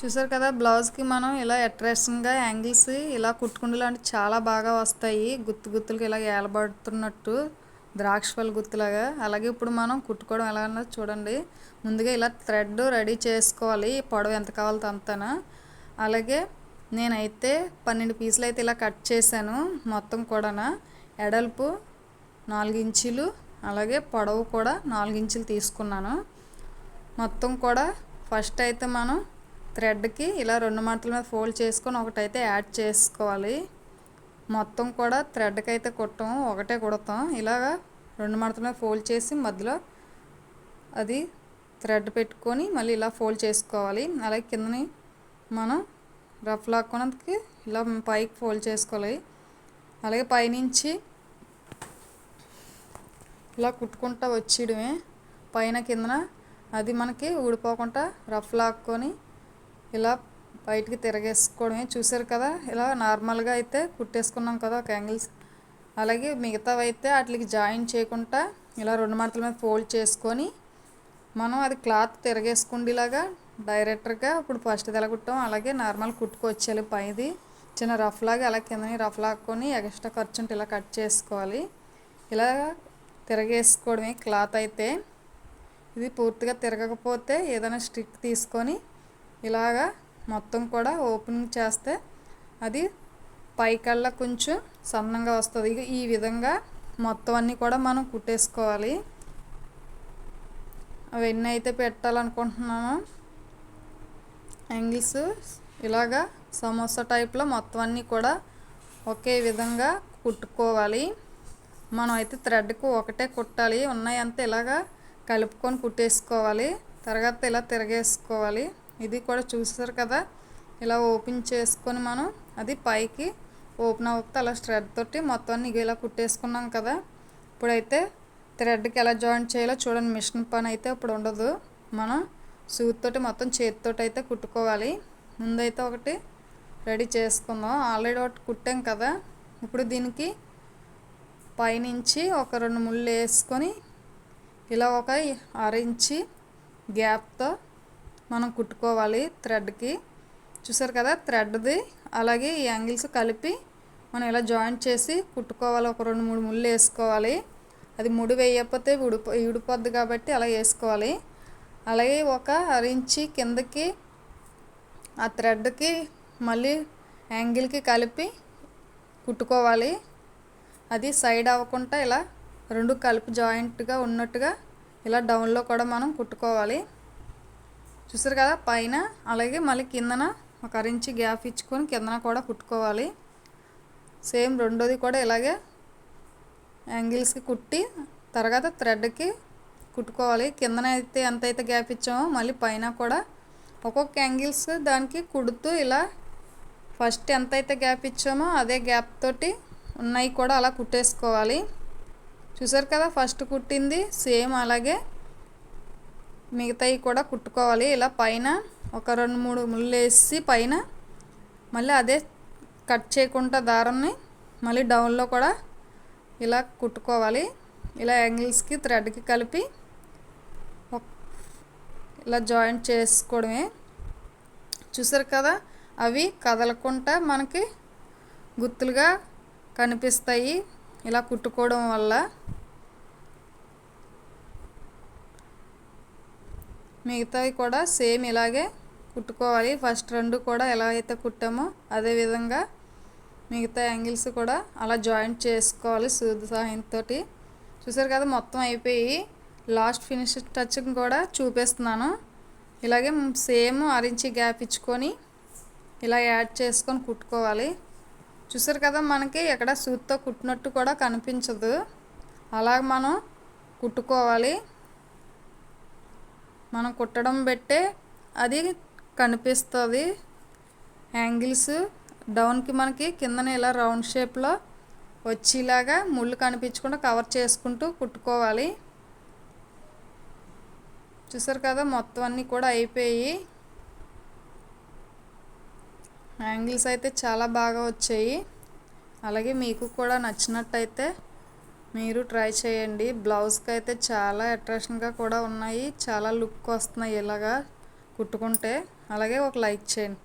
చూసారు కదా బ్లౌజ్కి మనం ఇలా అట్రాక్షన్గా యాంగిల్స్ ఇలా కుట్టుకుండలు అంటే చాలా బాగా వస్తాయి. గుత్తు గుత్తులకి ఇలా ఏలబడుతున్నట్టు ద్రాక్ష పళ్ళు గుత్తులాగా. అలాగే ఇప్పుడు మనం కుట్టుకోవడం ఎలా అన్నది చూడండి. ముందుగా ఇలా థ్రెడ్ రెడీ చేసుకోవాలి. పొడవు ఎంత కావాలో అంతనా. అలాగే నేనైతే పన్నెండు పీసులు అయితే ఇలా కట్ చేశాను మొత్తం కూడా ఎడల్పు నాలుగు ఇంచులు అలాగే పొడవు కూడా నాలుగు ఇంచులు తీసుకున్నాను. మొత్తం కూడా ఫస్ట్ అయితే మనం థ్రెడ్కి ఇలా రెండు మడతల మీద ఫోల్డ్ చేసుకొని ఒకటైతే యాడ్ చేసుకోవాలి. మొత్తం కూడా థ్రెడ్కి అయితే కుట్టం ఒకటే కుడతాం. ఇలాగా రెండు మడతల మీద ఫోల్డ్ చేసి మధ్యలో అది థ్రెడ్ పెట్టుకొని మళ్ళీ ఇలా ఫోల్డ్ చేసుకోవాలి. అలాగే కిందని మనం రఫ్ లాక్కోనందుకు ఇలా పైకి ఫోల్డ్ చేసుకోవాలి. అలాగే పైనుంచి ఇలా కుట్టుకుంటా వచ్చేయడమే. పైన కిందన అది మనకి ఊడిపోకుండా రఫ్ లాక్కొని ఇలా బయటికి తిరగేసుకోవడమే. చూసారు కదా ఇలా నార్మల్గా అయితే కుట్టేసుకున్నాం కదా ఒక యాంగిల్స్. అలాగే మిగతావి అయితే వాటికి జాయిన్ చేయకుండా ఇలా రెండు మడతల మీద ఫోల్డ్ చేసుకొని మనం అది క్లాత్ తిరగేసుకుండేలాగా డైరెక్టర్గా ఇప్పుడు ఫస్ట్ తెలగొట్టాం అలాగే నార్మల్ కుట్టుకొచ్చేయాలి పైది. చిన్న రఫ్ లాగా అలా కిందని రఫ్ లాక్కొని ఎక్స్ట్రా ఖర్చు ఉంటే ఇలా కట్ చేసుకోవాలి. ఇలా తిరగేసుకోవడమే క్లాత్ అయితే. ఇది పూర్తిగా తిరగకపోతే ఏదైనా స్టిక్ తీసుకొని ఇలాగా మొత్తం కూడా ఓపెన్ చేస్తే అది పైకల్లా కొంచెం సన్నంగా వస్తుంది. ఈ విధంగా మొత్తం అన్నీ కూడా మనం కుట్టేసుకోవాలి. అవన్నీ అయితే పెట్టాలనుకుంటున్నామో యాంగిల్స్ ఇలాగా సమోసా టైప్లో మొత్తం అన్నీ కూడా ఒకే విధంగా కుట్టుకోవాలి. మనం అయితే థ్రెడ్కు ఒకటే కుట్టాలి. ఉన్నాయంతా ఇలాగా కలుపుకొని కుట్టేసుకోవాలి. తర్వాత ఇలా తిరగేసుకోవాలి. ఇది కూడా చూసారు కదా? ఇలా ఓపెన్ చేసుకొని మనం అది పైకి ఓపెన్ అవుతే అలా థ్రెడ్ తోటి మొత్తం అన్ని ఇలా కుట్టేసుకున్నాం కదా? ఇప్పుడైతే థ్రెడ్కి ఎలా జాయింట్ చేయాలో చూడండి. మిషన్ పని అయితే ఇప్పుడు ఉండదు. మనం సూత్తోటి మొత్తం చేతితోటి అయితే కుట్టుకోవాలి. ముందైతే ఒకటి రెడీ చేసుకుందాం. ఆల్రెడీ ఒకటి కుట్టాం కదా? ఇప్పుడు దీనికి పైనుంచి ఒక రెండు ముళ్ళు వేసుకొని ఇలా ఒక అరించి గ్యాప్తో మనం కుట్టుకోవాలి థ్రెడ్కి. చూసారు కదా? థ్రెడ్ది. అలాగే ఈ యాంగిల్స్ కలిపి మనం ఇలా జాయింట్ చేసి కుట్టుకోవాలి. ఒక రెండు మూడు ముళ్ళు వేసుకోవాలి. అది ముడి వేయకపోతే ఉడిపో ఉడిపోద్ది కాబట్టి అలా వేసుకోవాలి. అలాగే ఒక అరించి కిందకి ఆ థ్రెడ్కి మళ్ళీ యాంగిల్కి కలిపి కుట్టుకోవాలి. అది సైడ్ అవ్వకుండా ఇలా రెండు కలిపి జాయింట్గా ఉన్నట్టుగా ఇలా డౌన్లో కూడా మనం కుట్టుకోవాలి. చూసారు కదా? పైన అలాగే మళ్ళీ కిందన ఒక అరించి గ్యాప్ ఇచ్చుకొని కిందన కూడా కుట్టుకోవాలి. సేమ్ రెండోది కూడా ఇలాగే యాంగిల్స్కి కుట్టి తర్వాత థ్రెడ్కి కుట్టుకోవాలి. కిందన అయితే ఎంత అయితే గ్యాప్ ఇచ్చామో మళ్ళీ పైన కూడా ఒక్కొక్క యాంగిల్స్ దానికి కుడుతూ ఇలా ఫస్ట్ ఎంత అయితే గ్యాప్ ఇచ్చామో అదే గ్యాప్ తోటి ఉన్నాయి కూడా అలా కుట్టేసుకోవాలి. చూసారు కదా? ఫస్ట్ కుట్టింది సేమ్ అలాగే మిగతాయి కూడా కుట్టుకోవాలి. ఇలా పైన ఒక రెండు మూడు ముళ్ళు వేసి పైన మళ్ళీ అదే కట్ చేయకుండా దారాన్ని మళ్ళీ డౌన్లో కూడా ఇలా కుట్టుకోవాలి. ఇలా యాంగిల్స్కి థ్రెడ్కి కలిపి ఇలా జాయింట్ చేసుకోవడమే. చూసారు కదా అవి కదలకుండా మనకి గుర్తులుగా కనిపిస్తాయి. ఇలా కుట్టుకోవడం వల్ల మిగతావి కూడా సేమ్ ఇలాగే కుట్టుకోవాలి. ఫస్ట్ రెండు కూడా ఎలా అయితే కుట్టామో అదే విధంగా మిగతా యాంగిల్స్ కూడా అలా జాయింట్ చేసుకోవాలి సూది సహాయంతో చూసారు కదా మొత్తం అయిపోయి లాస్ట్ ఫినిష్ టచ్ కూడా చూపిస్తున్నాను. ఇలాగే సేమ్ అరించి గ్యాప్ ఇచ్చుకొని ఇలా యాడ్ చేసుకొని కుట్టుకోవాలి. చూసారు కదా మనకి ఎక్కడ సూత్తో కుట్టినట్టు కూడా కనిపించదు. అలా మనం కుట్టుకోవాలి. మనం కుట్టడం బట్టే అది కనిపిస్తుంది. యాంగిల్స్ డౌన్కి మనకి కిందన ఇలా రౌండ్ షేప్లో వచ్చేలాగా ముళ్ళు కనిపించకుండా కవర్ చేసుకుంటూ కుట్టుకోవాలి. చూసారు కదా మొత్తం అన్నీ కూడా అయిపోయి యాంగిల్స్ అయితే చాలా బాగా వచ్చాయి. అలాగే మీకు కూడా నచ్చినట్టయితే మీరు ట్రై చేయండి. బ్లౌజ్కి అయితే చాలా అట్రాక్షన్గా కూడా ఉన్నాయి. చాలా లుక్ వస్తున్నాయి ఇలాగా కుట్టుకుంటే. అలాగే ఒక లైక్ చేయండి.